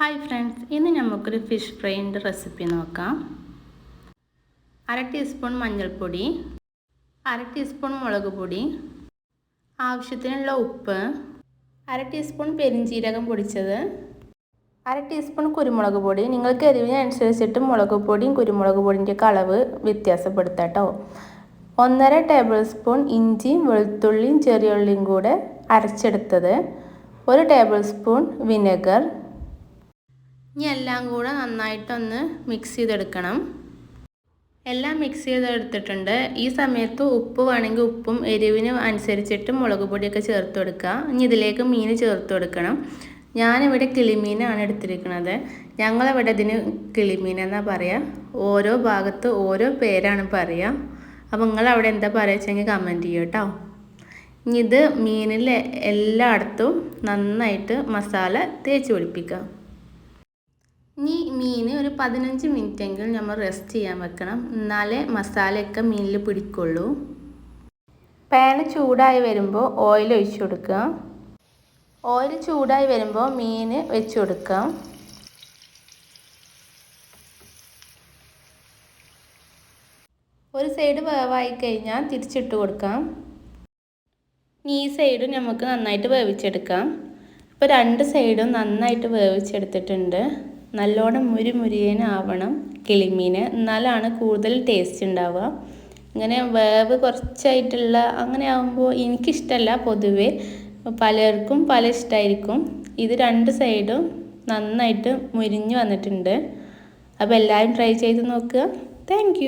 Hi friends ഇന്ന് നമുക്കൊരു fish ഫ്രൈന്റെ recipe നോക്കാം. അര ടീസ്പൂൺ മഞ്ഞൾപ്പൊടി അര ടീസ്പൂൺ മുളക് പൊടി ആവശ്യത്തിനുള്ള ഉപ്പ് അര ടീസ്പൂൺ പെരിഞ്ചീരകം പൊടിച്ചത് അര ടീസ്പൂൺ കുരുമുളക് പൊടി. നിങ്ങൾക്ക് എരിവിനനുസരിച്ചിട്ട് മുളക് പൊടിയും കുരുമുളക് പൊടിന്റെ അളവ് വ്യത്യാസപ്പെടുത്താം കേട്ടോ ഒന്നര ടേബിൾ സ്പൂൺ ഇഞ്ചിയും വെളുത്തുള്ളിയും ചെറിയുള്ളിയും കൂടെ അരച്ചെടുത്തത്. ഒരു ടേബിൾ സ്പൂൺ വിനെഗർ ഇനി എല്ലാം കൂടെ നന്നായിട്ടൊന്ന് മിക്സ് ചെയ്തെടുക്കണം. എല്ലാം മിക്സ് ചെയ്തെടുത്തിട്ടുണ്ട്. ഈ സമയത്ത് ഉപ്പ് വേണമെങ്കിൽ ഉപ്പും എരിവിന് അനുസരിച്ചിട്ട് മുളക് പൊടിയൊക്കെ ചേർത്ത് കൊടുക്കുക. ഇനി ഇതിലേക്ക് മീൻ ചേർത്ത് കൊടുക്കണം. ഞാനിവിടെ കിളിമീനാണ് എടുത്തിരിക്കുന്നത്. ഞങ്ങളിവിടെ ഇതിന് കിളിമീൻ എന്നാണ് പറയുക ഓരോ ഭാഗത്ത് ഓരോ പേരാണ് പറയുക. അപ്പോൾ നിങ്ങൾ അവിടെ എന്താ പറയുക വെച്ചെങ്കിൽ കമന്റ് ചെയ്യും കേട്ടോ. ഇനി ഇത് മീനിൽ എല്ലായിടത്തും നന്നായിട്ട് മസാല തേച്ച് പിടിപ്പിക്കുക. ഇനി മീൻ ഒരു പതിനഞ്ച് മിനിറ്റെങ്കിലും നമ്മൾ റെസ്റ്റ് ചെയ്യാൻ വെക്കണം. എന്നാലേ മസാലയൊക്കെ മീനിൽ പിടിക്കുള്ളൂ. പാന് ചൂടായി വരുമ്പോൾ ഓയിൽ ഒഴിച്ചു കൊടുക്കുക. ഓയിൽ ചൂടായി വരുമ്പോൾ മീൻ വെച്ച് കൊടുക്കാം ഒരു സൈഡ് വേവായി കഴിഞ്ഞാൽ തിരിച്ചിട്ട് കൊടുക്കാം ഈ സൈഡും നമുക്ക് നന്നായിട്ട് വേവിച്ചെടുക്കാം. ഇപ്പോൾ രണ്ട് സൈഡും നന്നായിട്ട് വേവിച്ചെടുത്തിട്ടുണ്ട്. നല്ലോണം മുരി മുരിയനാവണം കിളിമീൻ എന്നാലാണ് കൂടുതൽ ടേസ്റ്റ് ഉണ്ടാവുക. ഇങ്ങനെ വേവ് കുറച്ചായിട്ടുള്ള അങ്ങനെ ആകുമ്പോൾ എനിക്കിഷ്ടമല്ല പൊതുവേ. പലർക്കും പല ഇഷ്ടമായിരിക്കും ഇത് രണ്ട് സൈഡും നന്നായിട്ട് മുരിഞ്ഞു വന്നിട്ടുണ്ട്. അപ്പോൾ എല്ലാവരും ട്രൈ ചെയ്ത് നോക്കുക. താങ്ക്